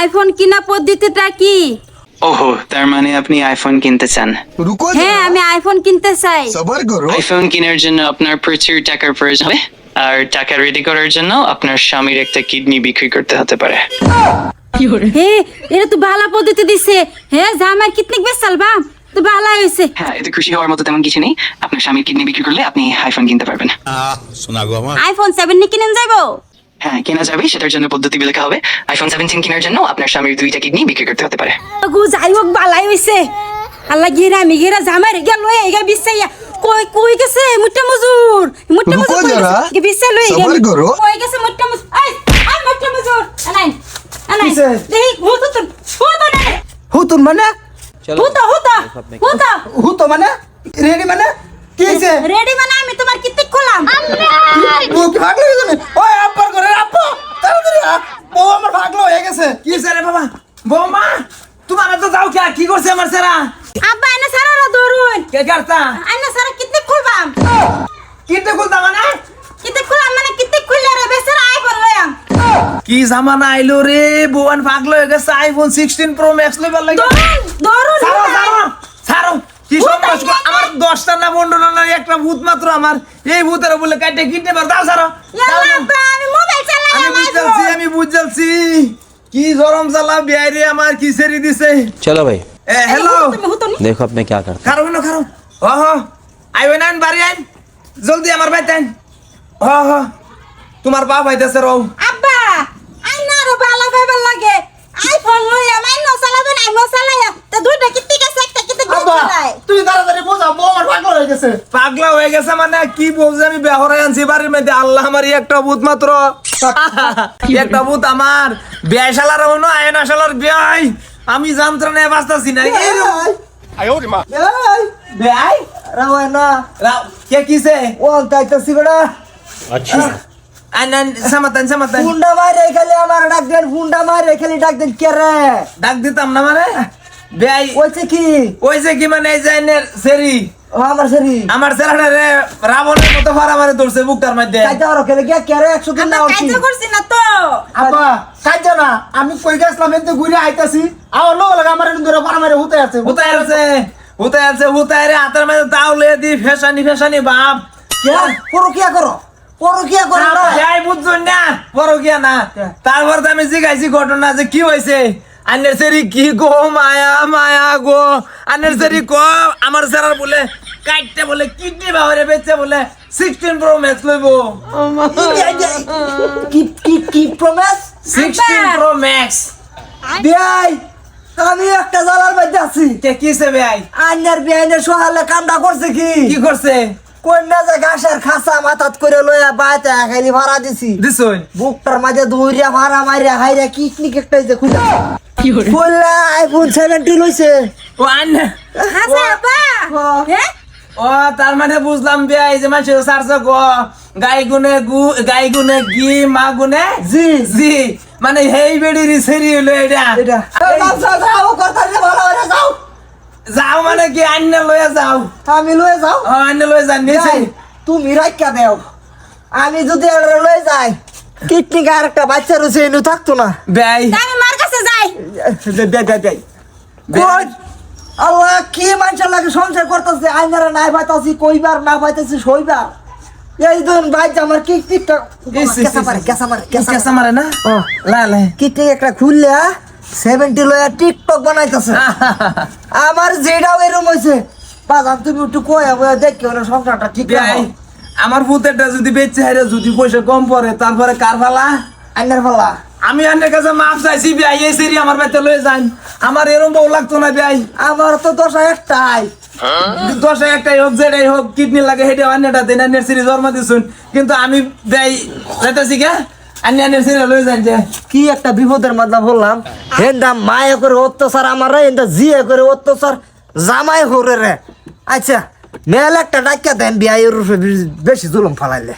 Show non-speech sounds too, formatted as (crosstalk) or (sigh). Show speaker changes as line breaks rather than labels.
IPhone কিনা পদ্ধতিটা কি?
ওহো তার মানে আপনি আইফোন কিনতে চান।
হ্যাঁ আমি আইফোন কিনতে চাই।
সবার
আইফোন কেনার জন্য আপনার প্রচুর টাকার প্রয়োজন হবে আর টাকা রেডি করার জন্য আপনার স্বামীর একটা কিডনি বিক্রি করতে হতে পারে।
হে এটা তো ভালো পদ্ধতি দিছে। হে জামার বেশ তো ভালো হয়েছে।
হ্যাঁ এতে খুশি হওয়ার মতো তেমন কিছু নেই। আপনার স্বামীর কিডনি বিক্রি করলে আপনি আইফোন কিনতে পারবেন।
শোনাগো আমার।
আইফোন সেভেন নিয়ে কিনেন যাব
হ্যাঁ কেনা যাবে সেটার জন্য পদ্ধতি লেখা হবে। আইফোন সেভেন্টিন কেনার জন্য আপনার স্বামীর দুইটা কিডনি বিক্রি করতে হতে পারে।
গু যাই হোক ভালাই হয়েছে আল্লাহ গিরা আমি গিরা জামাই রে গেল এগা বিছাইয়া কই কই গেছে? মুট্টা মজুর। মুট্টা মজুর কই গেছে? গে বিছাই লই
সবার
কই গেছে মুট্টা মজুর? আই আই মুট্টা মজুর। আনাই আনাই। দেই হুতো তো হুতো। না
হুতুন মানে?
হুতো হুতো হুতো।
হুতো মানে? রেডি মানে? কি
রেডি মানে আমি তোমার কিত্তিক খোলাম।
ও কি ভাগলো ওই আব্বার করে তাড়াতাড়ি বউ আমার ভাগলো হয়ে গেছে। কি রে বাবা? বৌমা তোমার তো যাও কে? কি করছে আমার সেরা?
আব্বা এনে সারা দরুন
কে করতা
এনে সারা কিত্তিক খুলবাম?
কিনতে খুলতা মানে?
মানে খুললে রে? বেচারা আইফোন লয়াম
কি জামানা আইলো রে? বউয়ান ভাগলো হয়ে গেছে iPhone sixteen pro max labour লাগে। ছাড়ো ছাড়ো ছাড়ো। কি সমস্যা আমার। দশটা না পনেরোটা না একটা ভূত মাত্র আমার। এই ভূতের বলে কাটে কিনতে পার দাও দাও।
আব্বা আমি মোবাইল চালাই
আমি বুঝলছি। কি গরম জ্বালা বিয়ারে আমার কিসেরি দিছে?
চলো ভাই।
এ হ্যালো
দেখো আপনি কি করতে
কারও না কারও ও হো। আইবে না বাড়ি আইন। জলদি আমার ভাই তাইন ও হো। তোমার বাপ আইতাছে রও।
আব্বা আইনা না রো বালা লাগে।
হয়ে গেছে পাগলা হয়ে গেছে মানে কি বলছে আমি বেহরাই আনছি বাড়ির মধ্যে আল্লাহ আমার একটা ভূত মাত্র। (laughs) একটা ভূত আমার। বিয়াই শালার হনো আয়না শালার বিয়াই। আমি যন্ত্রণায় বাঁচতেছি না। এরকম বেয়াই।
রাওয়ানা
রাও কে কিসে?
ও তাইতাছি বেড়া।
আইন আইন সামাতান সামাতান।
ফুন্ডা মারে খালি আমার ডাক দেন ফুন্ডা মারে খালি ডাক দেন কে রে?
ডাক দিতাম না মানে? বেয়াই।
ওইছে কি?
ওই কি মানে এই সেরি।
আমার সরি
আমার ছেলেটা রে রাবণের মতো ফারা মারে ধরছে বুকটার মধ্যে।
কাইতে আর খেলে গিয়া কে 100 দিন না উঠছি
কাজ করছি না তো।
আপা কাজ না আমি কই গেছিলাম এতে ঘুরে আইতাছি। আমার লোক লাগা আমার ধরে পারা মারে হুতে আছে। হুতে আছে হুতে আছে হুতে রে হাতের মধ্যে তাও দি ফেসানি ফেসানি বাপ।
কে? পরো কিয়া করো পরো কিয়া না
যাই বুঝছুন না তারপর তো আমি জিজ্ঞাসি ঘটনা যে কি হয়েছে আনের সেরি কি গো মায়া মায়া গো। আনের সেরি ক আমার সেরার বলে কাটতে বলে কিডনি বাবারে বেচে বলে সিক্সটিন প্রো ম্যাক্স লইব।
কি কি কি প্রমিস
সিক্সটিন প্রো ম্যাক্স
বিয়াই আমি একটা জালার মধ্যে আছি।
কে
আন্যার সহালে কামটা করছে কি?
কি করছে?
কন্যা যে ঘাসের খাসা মাথাত করে লইয়া বাইতে খালি ভাড়া দিছি।
দিছুন
বুকটার মাঝে দৌড়িয়া ভাড়া মারিয়া হাইরা কিকনিক একটা যে খুলে খুললা আইফোন সেভেন্টি লইছে
ও আন্না
হাসা আব্বা হ্যাঁ?
ও তার মানে বুঝলাম বে এই যে মানুষ সারছ গো। গাই গুনে গু গাই গুনে গি মা গুনে
জি।
জি। মানে হেই বেড়ির সেরি হলো এটা।
এটা। যাও কথা দিয়ে ভালো যাও।
যাও মানে কি আন্না লয়ে যাও।
আমি লয়ে যাও।
ও আন্না লয়ে যান নিছে
যাই, তুমি রাখা দেও। আমি যদি লয়ে যাই কিডনিক আর একটা বাচ্চা রয়েছে এনু থাকতো না।
বেই
আমি মার কাছে যাই।
দে দে আল্লাহ কি মানুষের লাগে সংসার করতেছে আইনারা নাই পাইতাছি কইবার না পাইতাছি সইবার এই দিন ভাই আমার কেসা মারে কেসা মারে
না?
ও।
লা লা।
কিডনিক একটা খুললে সেভেন্টি লয়া টিকটক বানাইতেছে। আমার যেটাও এরম হয়েছে বাজান তুমি একটু কয়া বয়া দেখি ওরা সংসারটা ঠিক
আমার ভূতেরটা যদি বেচে হারে যদি পয়সা কম পড়ে তারপরে কার ফালা?
আইনার ফালা।
আমি আন্নের কাছে মাপ চাইছি বেই এই সেরি আমার বাড়িতে লয়ে যান। আমার এরম বউ লাগতো না বেই
আমার তো দশা একটাই। হ্যাঁ?
দশ একটাই হোক যেটাই হোক কিডনি লাগে হেঁটে অন্যটা দিন অন্যের সিরিজ জন্ম দিছুন। কিন্তু আমি গা কি
একটা বিপদের বললাম। মায়ে করে অত্যাচার আমার করে জামাই রে। আচ্ছা একটা দেন বেশি জুলুম ফালাইলে।